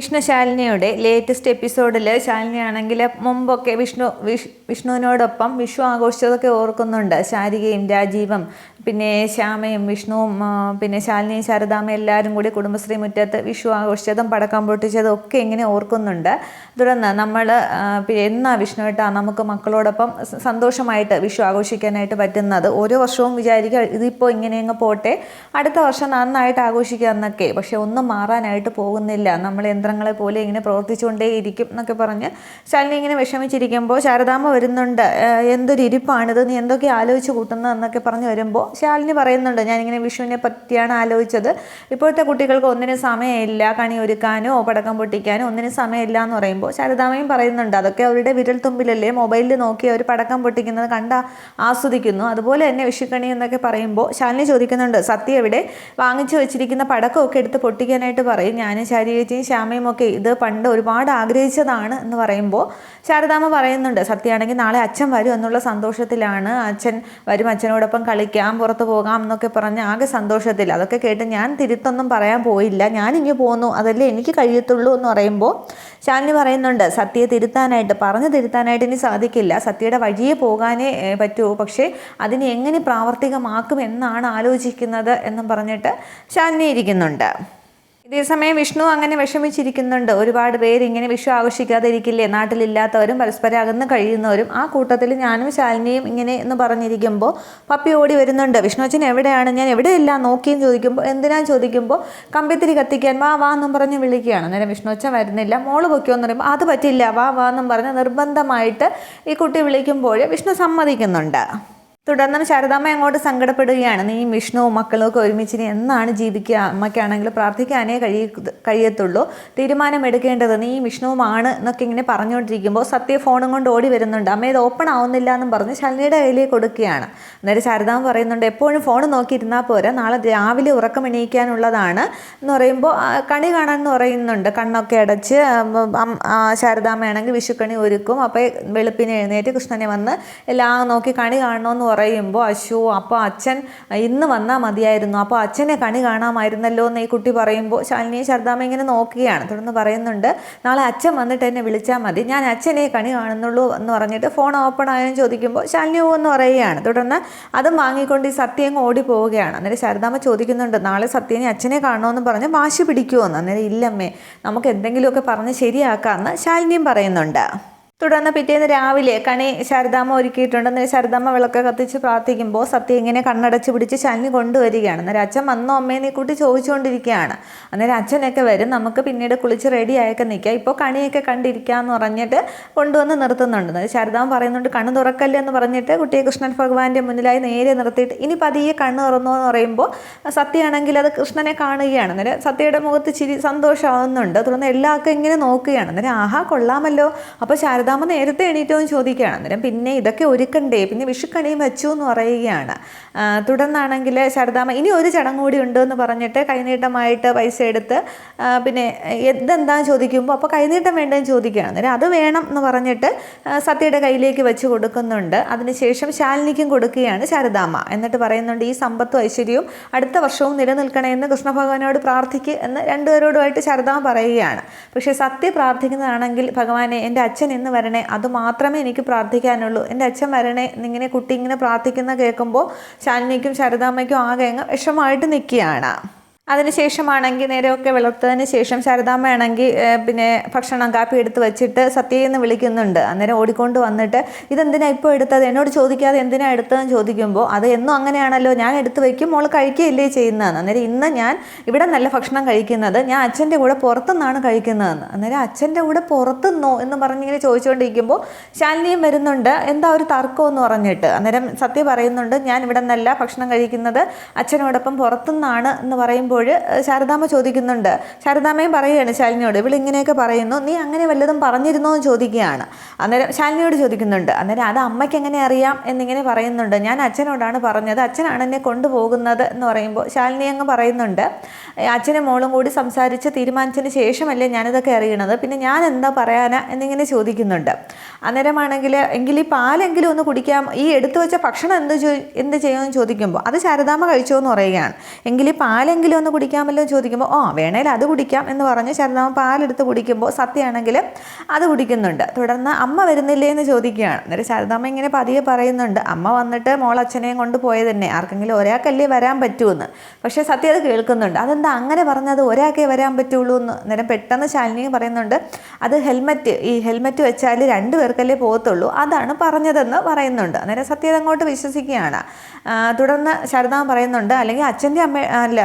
Vishnu ശാലിനിയുടെ latest എപ്പിസോഡിൽ ശാലിനിയാണെങ്കിൽ മുമ്പൊക്കെ വിഷ്ണു വിഷ് വിഷ്ണുവിനോടൊപ്പം വിഷു ആഘോഷിച്ചതൊക്കെ ഓർക്കുന്നുണ്ട്. ശാരികയും രാജീവും പിന്നെ ശ്യാമയും വിഷ്ണുവും പിന്നെ ശാലിനിയും ശാരദാമയും എല്ലാവരും കൂടി കുടുംബശ്രീ മുറ്റത്ത് വിഷു ആഘോഷിച്ചതും പടക്കം പൊട്ടിച്ചതും ഒക്കെ ഇങ്ങനെ ഓർക്കുന്നുണ്ട്. തുടർന്ന് നമ്മൾ എന്നാ വിഷ്ണുവേട്ടാ നമുക്ക് മക്കളോടൊപ്പം സന്തോഷമായിട്ട് വിഷു ആഘോഷിക്കാനായിട്ട് പറ്റുന്നത്? ഓരോ വർഷവും വിചാരിക്കുക ഇതിപ്പോൾ ഇങ്ങനെ അങ്ങ് പോട്ടെ അടുത്ത വർഷം നന്നായിട്ട് ആഘോഷിക്കുക എന്നൊക്കെ. പക്ഷെ ഒന്നും മാറാനായിട്ട് പോകുന്നില്ല. നമ്മൾ യന്ത്രങ്ങളെ പോലെ ഇങ്ങനെ പ്രവർത്തിച്ചുകൊണ്ടേയിരിക്കും എന്നൊക്കെ പറഞ്ഞ് ശാലിനി ഇങ്ങനെ വിഷമിച്ചിരിക്കുമ്പോൾ ശാരദാമ്മ വരുന്നുണ്ട്. എന്തൊരു ഇരിപ്പാണിത്? നീ എന്തൊക്കെ ആലോചിച്ച് കൂട്ടുന്നത് എന്നൊക്കെ പറഞ്ഞ് വരുമ്പോൾ ശാലിനി പറയുന്നുണ്ട് ഞാനിങ്ങനെ വിഷുവിനെ പറ്റിയാണ് ആലോചിച്ചത്. ഇപ്പോഴത്തെ കുട്ടികൾക്ക് ഒന്നിനും സമയമില്ല. കണി ഒരുക്കാനോ പടക്കം പൊട്ടിക്കാനോ ഒന്നിനും സമയമില്ല എന്ന് പറയുമ്പോൾ ശാരദാമ്മയും പറയുന്നുണ്ട് അതൊക്കെ അവരുടെ വിരൽ തുമ്പിലല്ലേ? മൊബൈലിൽ നോക്കി അവർ പടക്കം പൊട്ടിക്കുന്നത് കണ്ട ആസ്വദിക്കുന്നു. അതുപോലെ തന്നെ വിഷുക്കണി എന്നൊക്കെ പറയുമ്പോൾ ശാലിനി ചോദിക്കുന്നുണ്ട് സത്യ എവിടെ വാങ്ങിച്ചു വെച്ചിരിക്കുന്ന പടക്കമൊക്കെ എടുത്ത് പൊട്ടിക്കാനായിട്ട് പറയും. ഞാനും ശാരീരിച്ചും ശ്യാമയും ഒക്കെ ഇത് പണ്ട് ഒരുപാട് ആഗ്രഹിച്ചതാണ് എന്ന് പറയുമ്പോൾ ശാരദാമ്മ പറയുന്നുണ്ട് സത്യമാണെങ്കിൽ നാളെ അച്ഛൻ വരും എന്നുള്ള സന്തോഷത്തിലാണ്. അച്ഛൻ വരും അച്ഛനോടൊപ്പം കളിക്കാം പുറത്ത് പോകാം എന്നൊക്കെ പറഞ്ഞ് ആകെ സന്തോഷത്തിൽ. അതൊക്കെ കേട്ട് ഞാൻ തിരുത്തൊന്നും പറയാൻ പോയില്ല. ഞാൻ ഇനി പോന്നു. അതല്ലേ എനിക്ക് കഴിയത്തുള്ളൂ എന്ന് പറയുമ്പോൾ ശാലിനി പറയുന്നുണ്ട് സത്യയെ തിരുത്താനായിട്ട് പറഞ്ഞു തിരുത്താനായിട്ട് ഇനി സാധിക്കില്ല. സത്യയുടെ വഴിയെ പോകാനേ പറ്റൂ. പക്ഷേ അതിനെ എങ്ങനെ പ്രാവർത്തികമാക്കും എന്നാണ് ആലോചിക്കുന്നത് എന്നും പറഞ്ഞിട്ട് ശാലിനി ഇരിക്കുന്നുണ്ട്. ഇതേസമയം വിഷ്ണു അങ്ങനെ വിഷമിച്ചിരിക്കുന്നുണ്ട്. ഒരുപാട് പേര് ഇങ്ങനെ വിഷു ആഘോഷിക്കാതെ ഇരിക്കില്ലേ നാട്ടിലില്ലാത്തവരും പരസ്പരം അകന്ന് കഴിയുന്നവരും. ആ കൂട്ടത്തിൽ ഞാനും ശാലിനിയും ഇങ്ങനെ എന്ന് പറഞ്ഞിരിക്കുമ്പോൾ പപ്പി ഓടി വരുന്നുണ്ട്. വിഷ്ണു അച്ഛൻ എവിടെയാണ്? ഞാൻ എവിടെയില്ല? നോക്കിയും ചോദിക്കുമ്പോൾ എന്തിനാ ചോദിക്കുമ്പോൾ കമ്പിത്തിരി കത്തിക്കാൻ വാ വാ എന്നും പറഞ്ഞ് വിളിക്കുകയാണ്. അന്നേരം വിഷ്ണു അച്ഛൻ വരുന്നില്ല. മോൾ പൊയ്ക്കോ എന്ന് പറയുമ്പോൾ അത് പറ്റില്ല. വാ വാ എന്നും പറഞ്ഞ് നിർബന്ധമായിട്ട് ഈ കുട്ടി വിളിക്കുമ്പോൾ വിഷ്ണു സമ്മതിക്കുന്നുണ്ട്. തുടർന്നും ശാരദാമ്മ അങ്ങോട്ട് സങ്കടപ്പെടുകയാണ്. നീ വിഷ്ണുവും മക്കളും ഒക്കെ ഒരുമിച്ച് എന്നാണ് ജീവിക്കുക? അമ്മയ്ക്കാണെങ്കിൽ പ്രാർത്ഥിക്കാനേ കഴിയ കഴിയത്തുള്ളൂ. തീരുമാനം എടുക്കേണ്ടത് നീ വിഷ്ണുവുമാണ് എന്നൊക്കെ ഇങ്ങനെ പറഞ്ഞുകൊണ്ടിരിക്കുമ്പോൾ സത്യ ഫോണും കൊണ്ട് ഓടി വരുന്നുണ്ട്. അമ്മ ഇത് ഓപ്പൺ ആവുന്നില്ല എന്നും പറഞ്ഞ് ശാലിനിയുടെ കയ്യിലേക്ക് കൊടുക്കുകയാണ്. അന്നേരം ശാരദാമ്മ പറയുന്നുണ്ട് എപ്പോഴും ഫോൺ നോക്കിയിരുന്നാൽ പോരാ. നാളെ രാവിലെ ഉറക്കം എണീക്കാനുള്ളതാണ് എന്ന് പറയുമ്പോൾ കണി കാണാൻ എന്ന് പറയുന്നുണ്ട്. കണ്ണൊക്കെ അടച്ച് ശാരദാമ്മയാണെങ്കിൽ വിഷുക്കണി ഒരുക്കും. അപ്പോൾ വെളുപ്പിനെ എഴുന്നേറ്റ് കൃഷ്ണനെ വന്ന് എല്ലാം നോക്കി കണി കാണണമെന്ന് പറയുമ്പോൾ അശോ അപ്പോൾ അച്ഛൻ ഇന്ന് വന്നാൽ മതിയായിരുന്നു. അപ്പോൾ അച്ഛനെ കണി കാണാമായിരുന്നല്ലോ എന്ന് ഈ കുട്ടി പറയുമ്പോൾ ശാലിനിയെ ശാരദാമ്മ ഇങ്ങനെ നോക്കുകയാണ്. തുടർന്ന് പറയുന്നുണ്ട് നാളെ അച്ഛൻ വന്നിട്ട് എന്നെ വിളിച്ചാൽ മതി. ഞാൻ അച്ഛനെ കണി കാണുന്നുള്ളൂ എന്ന് പറഞ്ഞിട്ട് ഫോൺ ഓപ്പൺ ആയെന്ന് ചോദിക്കുമ്പോൾ ശാലിനി പോകുമെന്ന് പറയുകയാണ്. തുടർന്ന് അതും വാങ്ങിക്കൊണ്ട് ഈ സത്യം അങ്ങ് ഓടി പോവുകയാണ് അന്നേരം ശാരദാമ്മ ചോദിക്കുന്നുണ്ട് നാളെ സത്യനെ അച്ഛനെ കാണണമെന്ന് പറഞ്ഞ് വാശി പിടിക്കുമോ എന്ന് അന്നേരം ഇല്ലമ്മേ നമുക്ക് എന്തെങ്കിലുമൊക്കെ പറഞ്ഞ് ശരിയാക്കാമെന്ന് ശാലിനിയും പറയുന്നുണ്ട്. തുടർന്ന് പിറ്റേന്ന് രാവിലെ കണി ശാരദാമ്മ ഒരുക്കിയിട്ടുണ്ട്. അന്നേരം ശാരദാമ്മ വിളക്ക് കത്തിച്ച് പ്രാർത്ഥിക്കുമ്പോൾ സത്യം ഇങ്ങനെ കണ്ണടച്ച് പിടിച്ച് ശനി കൊണ്ടുവരികയാണ്. അന്നേരം അച്ഛൻ വന്നോ അമ്മേനെ കൂട്ടി ചോദിച്ചുകൊണ്ടിരിക്കുകയാണ്. അന്നേരം അച്ഛനൊക്കെ വരും നമുക്ക് പിന്നീട് കുളിച്ച് റെഡി ആയൊക്കെ നിൽക്കാം. ഇപ്പോൾ കണിയൊക്കെ കണ്ടിരിക്കാമെന്ന് പറഞ്ഞിട്ട് കൊണ്ടുവന്ന് നിർത്തുന്നുണ്ട്. അന്നേരം ശാരദാമ്മ പറയുന്നുണ്ട് കണ്ണ് തുറക്കല്ലേ എന്ന് പറഞ്ഞിട്ട് കുട്ടിയെ കൃഷ്ണൻ ഭഗവാന്റെ മുന്നിലായി നേരെ നിർത്തിയിട്ട് ഇനി പതിയെ കണ്ണ് തുറന്നു എന്ന് പറയുമ്പോൾ സത്യമാണെങ്കിൽ അത് കൃഷ്ണനെ കാണുകയാണ്. അന്നേരം സത്യയുടെ മുഖത്ത് ചിരി സന്തോഷമാവുന്നുണ്ട്. തുടർന്ന് എല്ലാവർക്കും ഇങ്ങനെ നോക്കുകയാണ്. അന്നേരം ആഹാ കൊള്ളാമല്ലോ. അപ്പോൾ ശാരദാമ്മ നേരത്തെ എണീറ്റോ എന്ന് ചോദിക്കുകയാണ്. അന്നേരം പിന്നെ ഇതൊക്കെ ഒരുക്കണ്ടേ? പിന്നെ വിഷുക്കണിയും വെച്ചു എന്ന് പറയുകയാണ് തുടർന്നാണെങ്കിൽ ശാരദാമ്മ ഇനി ഒരു ചടങ്ങ് കൂടി ഉണ്ട് എന്ന് പറഞ്ഞിട്ട് കൈനീട്ടമായിട്ട് പൈസ എടുത്ത് പിന്നെ എന്തെന്താന്ന് ചോദിക്കുമ്പോൾ അപ്പോൾ കൈനീട്ടം വേണ്ടെന്ന് ചോദിക്കുകയാണ്. അന്നേരം അത് വേണം എന്ന് പറഞ്ഞിട്ട് സത്യയുടെ കയ്യിലേക്ക് വെച്ച് കൊടുക്കുന്നുണ്ട്. അതിനുശേഷം ശാലിനിക്കും കൊടുക്കുകയാണ് ശാരദാമ്മ എന്നിട്ട് പറയുന്നുണ്ട് ഈ സമ്പത്തും ഐശ്വര്യവും അടുത്ത വർഷവും നിലനിൽക്കണമെന്ന് കൃഷ്ണഭഗവാനോട് പ്രാർത്ഥിക്കുക എന്ന് രണ്ടുപേരോടുമായിട്ട് ശാരദാമ്മ പറയുകയാണ്. പക്ഷേ സത്യ പ്രാർത്ഥിക്കുന്നതാണെങ്കിൽ ഭഗവാനെ എന്റെ അച്ഛൻ ഇന്ന് വരണേ അതുമാത്രമേ എനിക്ക് പ്രാർത്ഥിക്കാനുള്ളൂ. എന്റെ അച്ഛൻ വരണേ എന്നിങ്ങനെ കുട്ടി ഇങ്ങനെ പ്രാർത്ഥിക്കുന്ന കേൾക്കുമ്പോൾ ശാലിനിക്കും ശാരദാമ്മയ്ക്കും ആകെ അങ്ങ് വിഷമമായിട്ട് നിൽക്കുകയാണ്. അതിനുശേഷമാണെങ്കിൽ നേരെയൊക്കെ വളർത്തതിന് ശേഷം ശാരദാമ്മയാണെങ്കിൽ പിന്നെ ഭക്ഷണം കാപ്പി എടുത്ത് വെച്ചിട്ട് സത്യയെന്ന് വിളിക്കുന്നുണ്ട്. അന്നേരം ഓടിക്കൊണ്ട് വന്നിട്ട് ഇതെന്തിനാ ഇപ്പോൾ എടുത്തത്? എന്നോട് ചോദിക്കാതെ എന്തിനാ എടുത്തതെന്ന് ചോദിക്കുമ്പോൾ അത് എന്നും അങ്ങനെയാണല്ലോ ഞാൻ എടുത്ത് വയ്ക്കും മോൾ കഴിക്കുകയില്ലേ ചെയ്യുന്നതെന്ന്. അന്നേരം ഇന്ന് ഞാൻ ഇവിടെ നല്ല ഭക്ഷണം കഴിക്കുന്നത് ഞാൻ അച്ഛന്റെ കൂടെ പുറത്തുനിന്നാണ് കഴിക്കുന്നതെന്ന്. അന്നേരം അച്ഛന്റെ കൂടെ പുറത്തുനിന്നോ എന്ന് പറഞ്ഞിങ്ങനെ ചോദിച്ചുകൊണ്ടിരിക്കുമ്പോൾ ശാലിനിയും വരുന്നുണ്ട് എന്താ ഒരു തർക്കം? എന്ന് പറഞ്ഞിട്ട്. അന്നേരം സത്യ പറയുന്നുണ്ട് ഞാൻ ഇവിടെ നിന്നല്ല ഭക്ഷണം കഴിക്കുന്നത് അച്ഛനോടൊപ്പം പുറത്തുനിന്നാണ് എന്ന് പറയുമ്പോൾ ശാരദാമ്മ ചോദിക്കുന്നുണ്ട്. ശാരദാമ്മയും പറയുകയാണ് ശാലിനിയോട് ഇവൾ ഇങ്ങനെയൊക്കെ പറയുന്നു. നീ അങ്ങനെ വല്ലതും പറഞ്ഞിരുന്നോ? എന്ന് ചോദിക്കുകയാണ്. അന്നേരം ശാലിനിയോട് ചോദിക്കുന്നുണ്ട്. അന്നേരം അത് അമ്മയ്ക്ക് എങ്ങനെ അറിയാം? എന്നിങ്ങനെ പറയുന്നുണ്ട്. ഞാൻ അച്ഛനോടാണ് പറഞ്ഞത്. അച്ഛനാണ് എന്നെ കൊണ്ടുപോകുന്നത്. എന്ന് പറയുമ്പോൾ ശാലിനി അങ്ങ് പറയുന്നുണ്ട്. "ഏ, അച്ഛനും മോളും കൂടി സംസാരിച്ച് തീരുമാനിച്ചതിന് ശേഷമല്ലേ ഞാനിതൊക്കെ അറിയണത്. പിന്നെ ഞാൻ എന്താ പറയാനാ? എന്നിങ്ങനെ ചോദിക്കുന്നുണ്ട്. അന്നേരമാണെങ്കിൽ എങ്കിൽ ഈ പാലെങ്കിലും ഒന്ന് കുടിക്കാം. ഈ എടുത്തു വെച്ച ഭക്ഷണം എന്ത് എന്ത് ചെയ്യുമെന്ന് ചോദിക്കുമ്പോൾ അത് ശാരദാമ്മ കഴിച്ചോ? എന്ന് പറയുകയാണ്. എങ്കിൽ ഈ പാലെങ്കിലും ഒന്ന് കുടിക്കാമല്ലോ എന്ന് ചോദിക്കുമ്പോൾ ആ വേണേൽ അത് കുടിക്കാം എന്ന് പറഞ്ഞ് ശാരദാമ്മ പാലെടുത്ത് കുടിക്കുമ്പോൾ സത്യമാണെങ്കിൽ അത് കുടിക്കുന്നുണ്ട്. തുടർന്ന് അമ്മ വരുന്നില്ലേ എന്ന് ചോദിക്കുകയാണ്. എന്നിട്ട് ശരതാമ്മ ഇങ്ങനെ പതിയെ പറയുന്നുണ്ട് അമ്മ വന്നിട്ട് മോൾ അച്ഛനെയും കൊണ്ട് പോയത് തന്നെ ആർക്കെങ്കിലും ഒരാൾക്കല്ലേ വരാൻ പറ്റുമെന്ന് പക്ഷേ സത്യ അത് കേൾക്കുന്നുണ്ട്. അതെന്താ അങ്ങനെ പറഞ്ഞത്? ഒരാൾക്കേ വരാൻ പറ്റുള്ളൂ എന്ന്. നേരം പെട്ടെന്ന് ശാലിനി പറയുന്നുണ്ട് അത് ഹെൽമറ്റ് ഈ ഹെൽമറ്റ് വെച്ചാൽ രണ്ട് പേർക്കല്ലേ പോകത്തുള്ളൂ. അതാണ് പറഞ്ഞതെന്ന് പറയുന്നുണ്ട്. അന്നേരം സത്യം അങ്ങോട്ട് വിശ്വസിക്കുകയാണ്. തുടർന്ന് ശാരദാമ്മ പറയുന്നുണ്ട് അല്ലെങ്കിൽ അച്ഛന്റെ അമ്മ അല്ല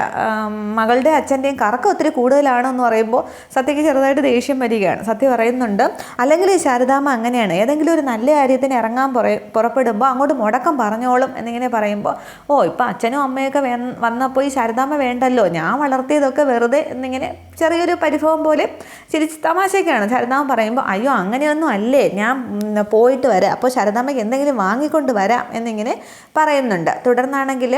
മകളുടെ അച്ഛന്റെയും കറക്കം ഒത്തിരി കൂടുതലാണെന്ന് പറയുമ്പോൾ സത്യക്ക് ചെറുതായിട്ട് ദേഷ്യം വരികയാണ്. സത്യ പറയുന്നുണ്ട് അല്ലെങ്കിൽ ശാരദാമ്മ അങ്ങനെയാണ്. ഏതെങ്കിലും ഒരു നല്ല കാര്യത്തിന് ഇറങ്ങാൻ പുറ പുറപ്പെടുമ്പോൾ അങ്ങോട്ട് മുടക്കം പറഞ്ഞോളും എന്നിങ്ങനെ പറയുമ്പോൾ ഓ ഇപ്പം അച്ഛനും അമ്മയൊക്കെ വന്നപ്പോൾ ഈ ശാരദാമ്മ വേണ്ടല്ലോ. ഞാൻ വളർത്തിയതൊക്കെ വെറുതെ എന്നിങ്ങനെ ചെറിയൊരു പരിഭവം പോലെ ചിരിച്ച് തമാശയൊക്കെയാണ് ശാരദാമ്മ പറയുമ്പോൾ അയ്യോ അങ്ങനെയൊന്നും അല്ലേ. ഞാൻ പോയിട്ട് വരാം. അപ്പോൾ ശാരദാമ്മയ്ക്ക് എന്തെങ്കിലും വാങ്ങിക്കൊണ്ട് വരാം എന്നിങ്ങനെ പറയുന്നുണ്ട്. തുടർന്നാണെങ്കിൽ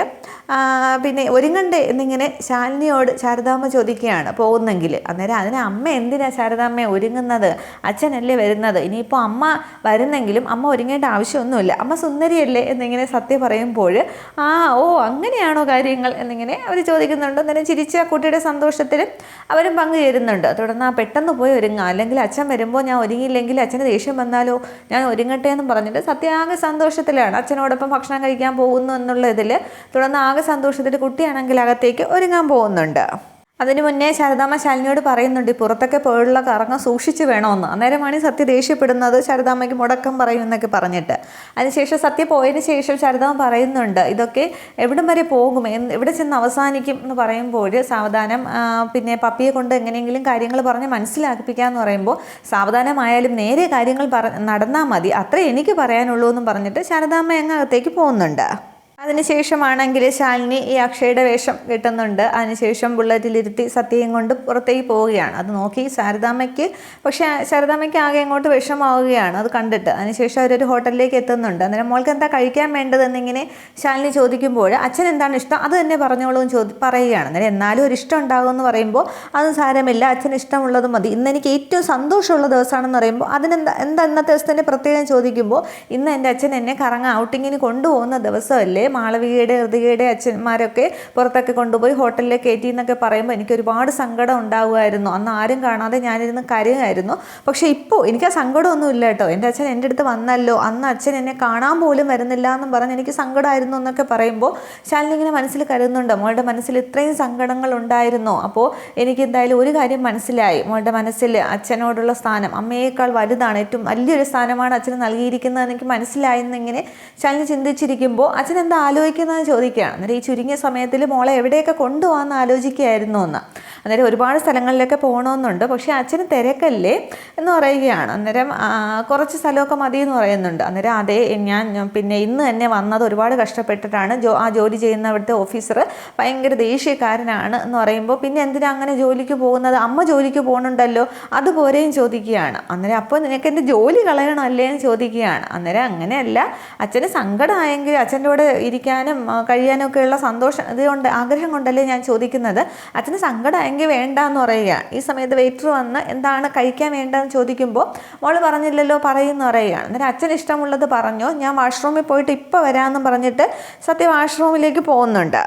പിന്നെ ഒരുങ്ങണ്ടേ എന്നിങ്ങനെ ശാലിനിയോട് ശാരദാമ്മ ചോദിക്കുകയാണ് പോകുന്നെങ്കിൽ? അന്നേരം അതിന് അമ്മ എന്തിനാ ശാരദാമ്മ ഒരുങ്ങുന്നത്? അച്ഛനല്ലേ വരുന്നത്? ഇനിയിപ്പോൾ അമ്മ വരുന്നെങ്കിലും അമ്മ ഒരുങ്ങേണ്ട ആവശ്യമൊന്നുമില്ല. അമ്മ സുന്ദരിയല്ലേ? എന്നിങ്ങനെ സത്യം പറയുമ്പോൾ ആ ഓ അങ്ങനെയാണോ കാര്യങ്ങൾ? എന്നിങ്ങനെ അവർ ചോദിക്കുന്നുണ്ട്. അന്നേരം ചിരിച്ച കുട്ടിയുടെ സന്തോഷത്തിൽ അവരും പങ്കുചേരുന്നുണ്ട് തുടർന്ന് ആ പെട്ടെന്ന് പോയി ഒരുങ്ങുക. അല്ലെങ്കിൽ അച്ഛൻ വരുമ്പോൾ ഞാൻ ഒരുങ്ങിയില്ലെങ്കിൽ അച്ഛന് ദേഷ്യം വന്നാലോ? ഞാൻ ഒരുങ്ങട്ടെ എന്ന് പറഞ്ഞിട്ട് സത്യാകെ സന്തോഷത്തിലാണ്. അച്ഛനോടൊപ്പം ഭക്ഷണം കഴിക്കാൻ പോകുന്നു എന്നുള്ള ഇതിൽ തുടർന്ന് ആകെ സന്തോഷത്തിൽ കുട്ടിയാണെങ്കിൽ അകത്തേക്ക് ഒരുങ്ങാൻ പോകുന്നുണ്ട്. അതിനു മുന്നേ ശാരദാമ്മ ശാലിനിയോട് പറയുന്നുണ്ട് പുറത്തൊക്കെ പോയുള്ള കറങ്ങാൻ സൂക്ഷിച്ച് വേണമെന്ന് അന്നേരമാണ് സത്യ ദേഷ്യപ്പെടുന്നത് ശാരദാമ്മയ്ക്ക് മുടക്കം പറയും എന്നൊക്കെ പറഞ്ഞിട്ട്. അതിനുശേഷം സത്യ പോയതിന് ശേഷം ശാരദാമ്മ പറയുന്നുണ്ട് ഇതൊക്കെ എവിടം വരെ പോകും? എവിടെ ചെന്ന് അവസാനിക്കും? എന്ന് പറയുമ്പോൾ സാവധാനം പിന്നെ പപ്പിയെ കൊണ്ട് എങ്ങനെയെങ്കിലും കാര്യങ്ങൾ പറഞ്ഞ് മനസ്സിലാക്കിപ്പിക്കാമെന്ന് പറയുമ്പോൾ സാവധാനമായാലും നേരെ കാര്യങ്ങൾ പറ നടന്നാൽ മതി. അത്രേ എനിക്ക് പറയാനുള്ളൂ എന്നും പറഞ്ഞിട്ട് ശാരദാമ്മ എങ്ങകത്തേക്ക് പോകുന്നുണ്ട്. അതിനുശേഷമാണെങ്കിൽ ശാലിനി ഈ അക്ഷയുടെ വേഷം കിട്ടുന്നുണ്ട്. അതിനുശേഷം ബുള്ളറ്റിലിരുത്തി സത്യയും കൊണ്ട് പുറത്തേക്ക് പോവുകയാണ്. അത് നോക്കി ശാരദാമ്മയ്ക്ക് പക്ഷേ ശാരദാമ്മയ്ക്ക് ആകെ അങ്ങോട്ട് വിഷമാവുകയാണ് അത് കണ്ടിട്ട് അതിനുശേഷം അവരൊരു ഹോട്ടലിലേക്ക് എത്തുന്നുണ്ട്. അന്നേരം മോൾക്ക് എന്താ കഴിക്കാൻ വേണ്ടതെന്നിങ്ങനെ ശാലിനി ചോദിക്കുമ്പോൾ അച്ഛൻ എന്താണ് ഇഷ്ടം? അത് തന്നെ പറഞ്ഞോളൂ എന്ന് ചോദി പറയുകയാണ്. അന്നേരം എന്നാലും ഒരു ഇഷ്ടം ഉണ്ടാകും എന്ന് പറയുമ്പോൾ അത് സാരമില്ല. അച്ഛന് ഇഷ്ടമുള്ളത് മതി. ഇന്ന് എനിക്ക് ഏറ്റവും സന്തോഷമുള്ള ദിവസമാണെന്ന് പറയുമ്പോൾ അതിനെന്താ എന്താ ഇന്നത്തെ ദിവസത്തിന്റെ പ്രത്യേകം ചോദിക്കുമ്പോൾ ഇന്ന് എന്റെ അച്ഛൻ എന്നെ കറങ്ങാൻ ഔട്ടിങ്ങിന് കൊണ്ടുപോകുന്ന ദിവസമല്ലേ? മാളവികയുടെ ഹൃദികയുടെ അച്ഛന്മാരൊക്കെ പുറത്തൊക്കെ കൊണ്ടുപോയി ഹോട്ടലിൽ കയറ്റി എന്നൊക്കെ പറയുമ്പോൾ എനിക്ക് ഒരുപാട് സങ്കടം ഉണ്ടാവുമായിരുന്നു. അന്ന് ആരും കാണാതെ ഞാനിരുന്ന് കരയുമായിരുന്നു. പക്ഷേ ഇപ്പോൾ എനിക്ക് ആ സങ്കടമൊന്നും ഇല്ല കേട്ടോ. എന്റെ അച്ഛൻ എന്റെ അടുത്ത് വന്നല്ലോ. അന്ന് അച്ഛൻ എന്നെ കാണാൻ പോലും വരുന്നില്ല എന്നും പറഞ്ഞ് എനിക്ക് സങ്കടമായിരുന്നു എന്നൊക്കെ പറയുമ്പോൾ ശാലിനി ഇങ്ങനെ മനസ്സിൽ കരുതുന്നുണ്ട്. മോളുടെ മനസ്സിൽ ഇത്രയും സങ്കടങ്ങൾ ഉണ്ടായിരുന്നോ. അപ്പോൾ എനിക്ക് എന്തായാലും ഒരു കാര്യം മനസ്സിലായി. മോളുടെ മനസ്സിൽ അച്ഛനോടുള്ള സ്ഥാനം അമ്മയേക്കാൾ വലുതാണ്. ഏറ്റവും വലിയൊരു സ്ഥാനമാണ് അച്ഛന് നൽകിയിരിക്കുന്നത് എനിക്ക് മനസ്സിലായി എന്നിങ്ങനെ ശാലിനി ചിന്തിച്ചിരിക്കുമ്പോൾ അച്ഛൻ എന്താ ആലോചിക്കുന്നതെന്ന് ചോദിക്കുകയാണ്. അന്നേരം ഈ ചുരുങ്ങിയ സമയത്തിൽ മോളെ എവിടെയൊക്കെ കൊണ്ടുപോകാമെന്ന് ആലോചിക്കുകയായിരുന്നു എന്ന്. അന്നേരം ഒരുപാട് സ്ഥലങ്ങളിലൊക്കെ പോകണമെന്നുണ്ട് പക്ഷേ അച്ഛന് തിരക്കല്ലേ എന്ന് പറയുകയാണ്. അന്നേരം കുറച്ച് സ്ഥലമൊക്കെ മതി എന്ന് പറയുന്നുണ്ട്. അന്നേരം അതേ ഞാൻ പിന്നെ ഇന്ന് തന്നെ വന്നത് ഒരുപാട് കഷ്ടപ്പെട്ടിട്ടാണ്. ജോ ആ ജോലി ചെയ്യുന്ന അവിടുത്തെ ഓഫീസർ ഭയങ്കര ദേഷ്യക്കാരനാണ് എന്ന് പറയുമ്പോൾ പിന്നെ എന്തിനാ അങ്ങനെ ജോലിക്ക് പോകുന്നത്? അമ്മ ജോലിക്ക് പോകുന്നുണ്ടല്ലോ അതുപോലെയും ചോദിക്കുകയാണ്. അന്നേരം അപ്പോൾ നിനക്ക് എന്റെ ജോലി കളയണമല്ലേ എന്ന് ചോദിക്കുകയാണ്. അന്നേരം അങ്ങനെയല്ല. അച്ഛന് സങ്കടമായെങ്കിൽ അച്ഛന്റെ കൂടെ ഇരിക്കാനും കഴിയാനും സന്തോഷം ഇതുകൊണ്ട് ആഗ്രഹം കൊണ്ടല്ലേ ഞാൻ ചോദിക്കുന്നത്. അച്ഛന് സങ്കടമായെങ്കിൽ വേണ്ട എന്ന് പറയുക. ഈ സമയത്ത് വെയിറ്റർ വന്ന് എന്താണ് കഴിക്കാൻ വേണ്ടതെന്ന് ചോദിക്കുമ്പോൾ മോൾ പറഞ്ഞില്ലല്ലോ പറയുമെന്ന് പറയുകയാണ് അന്നേരം അച്ഛൻ ഇഷ്ടമുള്ളത് പറഞ്ഞു ഞാൻ വാഷ്റൂമിൽ പോയിട്ട് ഇപ്പോൾ വരാമെന്നും പറഞ്ഞിട്ട് സത്യം വാഷ്റൂമിലേക്ക് പോകുന്നുണ്ട്.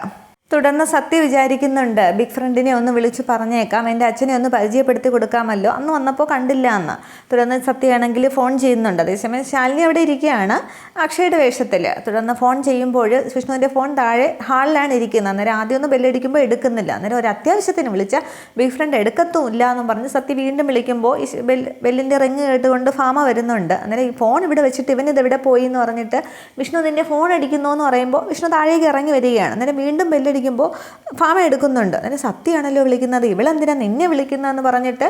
തുടർന്ന് സത്യ വിചാരിക്കുന്നുണ്ട്. ബിഗ് ഫ്രണ്ടിനെ ഒന്ന് വിളിച്ച് പറഞ്ഞേക്കാം. എന്റെ അച്ഛനെ ഒന്ന് പരിചയപ്പെടുത്തി കൊടുക്കാമല്ലോ? അന്ന് വന്നപ്പോൾ കണ്ടില്ല എന്ന് തുടർന്ന് സത്യയാണെങ്കിൽ ഫോൺ ചെയ്യുന്നുണ്ട്. അതേസമയം ശാലിനി അവിടെ ഇരിക്കുകയാണ് അക്ഷയുടെ വേഷത്തിൽ തുടർന്ന് ഫോൺ ചെയ്യുമ്പോൾ വിഷ്ണുവിന്റെ ഫോൺ താഴെ ഹാളിലാണ് ഇരിക്കുന്നത്. അന്നേരം ആദ്യം ഒന്ന് ബെല്ലടിക്കുമ്പോൾ എടുക്കുന്നില്ല. അന്നേരം ഒരു അത്യാവശ്യത്തിന് വിളിച്ച ബിഗ് ഫ്രണ്ട് എടുക്കത്തും ഇല്ല എന്നും പറഞ്ഞ് സത്യ വീണ്ടും വിളിക്കുമ്പോൾ ഈ ബെൽ ബെല്ലിന്റെ റിങ് കേട്ടുകൊണ്ട് ഫാമ വരുന്നുണ്ട്. അന്നേരം ഈ ഫോൺ ഇവിടെ വെച്ചിട്ട് ഇവൻ ഇതെവിടെ പോയി എന്ന് പറഞ്ഞിട്ട് വിഷ്ണു നിന്റെ ഫോൺ അടിക്കുന്നു എന്ന് പറയുമ്പോൾ വിഷ്ണു താഴേക്ക് ഇറങ്ങി വരികയാണ്. അന്നേരം വീണ്ടും ബെല്ലടിക്കുമ്പോൾ ഫാമ എടുക്കുന്നുണ്ട്. അതിന് സത്യമാണല്ലോ വിളിക്കുന്നത്. ഇവളെന്തിനാ നിന്നെ വിളിക്കുന്നതെന്ന് പറഞ്ഞിട്ട്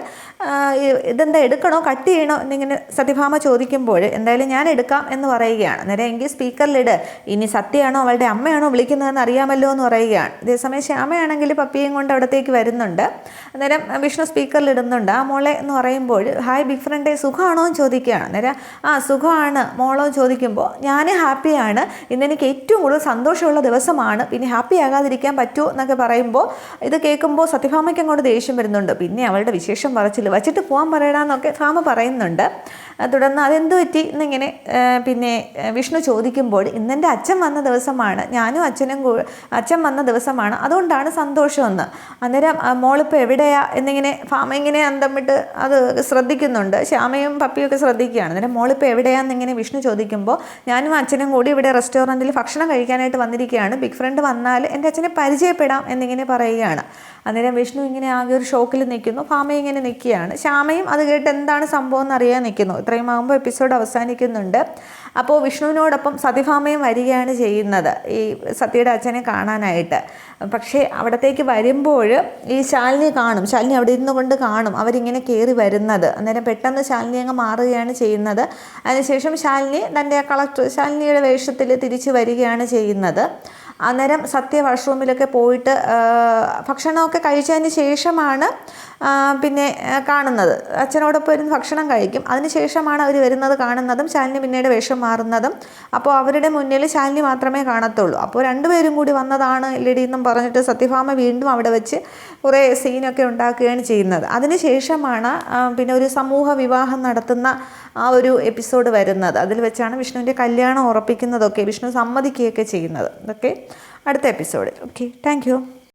ഇതെന്താ എടുക്കണോ കട്ട് ചെയ്യണോ എന്നിങ്ങനെ സത്യഭാമ ചോദിക്കുമ്പോൾ എന്തായാലും ഞാൻ എടുക്കാം എന്ന് പറയുകയാണ്. നേരെ എങ്കിൽ സ്പീക്കറിലിട്. ഇനി സത്യമാണോ അവളുടെ അമ്മയാണോ വിളിക്കുന്നതെന്ന് അറിയാമല്ലോ എന്ന് പറയുകയാണ്. അതേസമയം ശ്യാമയാണെങ്കിൽ പപ്പിയും കൊണ്ട് അവിടത്തേക്ക് വരുന്നുണ്ട്. അന്നേരം വിഷ്ണു സ്പീക്കറിലിടുന്നുണ്ട്. ആ മോളെ എന്ന് പറയുമ്പോൾ ഹായ് ബിഗ് ഫ്രണ്ടേ സുഖമാണോ? എന്ന് ചോദിക്കുകയാണ്. അന്നേരം ആ സുഖമാണ് മോളോ? ചോദിക്കുമ്പോൾ ഞാൻ ഹാപ്പിയാണ്. ഇന്നെനിക്ക് ഏറ്റവും കൂടുതൽ സന്തോഷമുള്ള ദിവസമാണ്. പിന്നെ ഹാപ്പി ആകാതിരിക്കാൻ പറ്റുമോ എന്നൊക്കെ പറയുമ്പോൾ ഇത് കേൾക്കുമ്പോൾ സത്യഭാമയ്ക്ക് അങ്ങോട്ട് ദേഷ്യം വരുന്നുണ്ട്. പിന്നെ അവളുടെ വിശേഷം പറച്ചിൽ വച്ചിട്ട് പോകാൻ പറയണമെന്നൊക്കെ ഭാമ പറയുന്നുണ്ട്. തുടർന്ന് അതെന്ത് പറ്റി എന്നിങ്ങനെ പിന്നെ വിഷ്ണു ചോദിക്കുമ്പോൾ ഇന്നെന്റെ അച്ഛൻ വന്ന ദിവസമാണ് ഞാനും അച്ഛനും അച്ഛൻ വന്ന ദിവസമാണ് അതുകൊണ്ടാണ് സന്തോഷമെന്ന്. അന്നേരം മോളിപ്പോൾ എവിടെയാ എന്നിങ്ങനെ ഫാമ ഇങ്ങനെ അന്തം അത് ശ്രദ്ധിക്കുന്നുണ്ട് ശ്യാമയും പപ്പിയൊക്കെ ശ്രദ്ധിക്കുകയാണ്. അന്നേരം മോളിപ്പോൾ എവിടെയാന്നിങ്ങനെ വിഷ്ണു ചോദിക്കുമ്പോൾ ഞാനും അച്ഛനും കൂടി ഇവിടെ റെസ്റ്റോറന്റിൽ ഭക്ഷണം കഴിക്കാനായിട്ട് വന്നിരിക്കുകയാണ്. ബിഗ് ഫ്രണ്ട് വന്നാൽ എന്റെ അച്ഛനെ പരിചയപ്പെടാം എന്നിങ്ങനെ പറയുകയാണ്. അന്നേരം വിഷ്ണു ഇങ്ങനെ ആകെ ഒരു ഷോക്കിൽ നിൽക്കുന്നു ഫാമ ഇങ്ങനെ നിൽക്കുകയാണ്. ശ്യാമയും അത് കേട്ട് എന്താണ് സംഭവം എന്ന് അറിയാൻ നിൽക്കുന്നു. ഇത്രയും ആകുമ്പോൾ എപ്പിസോഡ് അവസാനിക്കുന്നുണ്ട്. അപ്പോൾ വിഷ്ണുവിനോടൊപ്പം സതിഭാമയും വരികയാണ് ചെയ്യുന്നത്. ഈ സത്യയുടെ അച്ഛനെ കാണാനായിട്ട്. പക്ഷേ അവിടത്തേക്ക് വരുമ്പോൾ ഈ ശാലിനി കാണും. ശാലിനി അവിടെ ഇരുന്നു കൊണ്ട് കാണും. അവരിങ്ങനെ കയറി വരുന്നത്. അന്നേരം പെട്ടെന്ന് ശാലിനി അങ്ങ് മാറുകയാണ് ചെയ്യുന്നത്. അതിനുശേഷം ശാലിനി തന്റെ കളക്ടർ ശാലിനിയുടെ വേഷത്തിൽ തിരിച്ചു വരികയാണ് ചെയ്യുന്നത്. അന്നേരം സത്യ വാഷ്റൂമിലൊക്കെ പോയിട്ട് ഭക്ഷണമൊക്കെ കഴിച്ചതിന് ശേഷമാണ് പിന്നെ കാണുന്നത്. അച്ഛനോടൊപ്പം ഇരുന്ന് ഭക്ഷണം കഴിക്കും. അതിന് ശേഷമാണ് അവർ വരുന്നത് കാണുന്നതും ശാലിനി പിന്നീട് വേഷം മാറുന്നതും. അപ്പോൾ അവരുടെ മുന്നിൽ ശാലിനി മാത്രമേ കാണത്തുള്ളൂ. അപ്പോൾ രണ്ടുപേരും കൂടി വന്നതാണ് ലെഡി എന്നും പറഞ്ഞിട്ട് സത്യഭാമ വീണ്ടും അവിടെ വെച്ച് കുറേ സീനൊക്കെ ഉണ്ടാക്കുകയാണ് ചെയ്യുന്നത്. അതിന് ശേഷമാണ് പിന്നെ ഒരു സമൂഹ വിവാഹം നടത്തുന്ന ആ ഒരു എപ്പിസോഡ് വരുന്നത്. അതിൽ വെച്ചാണ് വിഷ്ണുവിന്റെ കല്യാണം ഉറപ്പിക്കുന്നതൊക്കെ വിഷ്ണു സമ്മതിക്കുകയൊക്കെ ചെയ്യുന്നത്. ഇതൊക്കെ അടുത്ത എപ്പിസോഡിൽ. Okay thank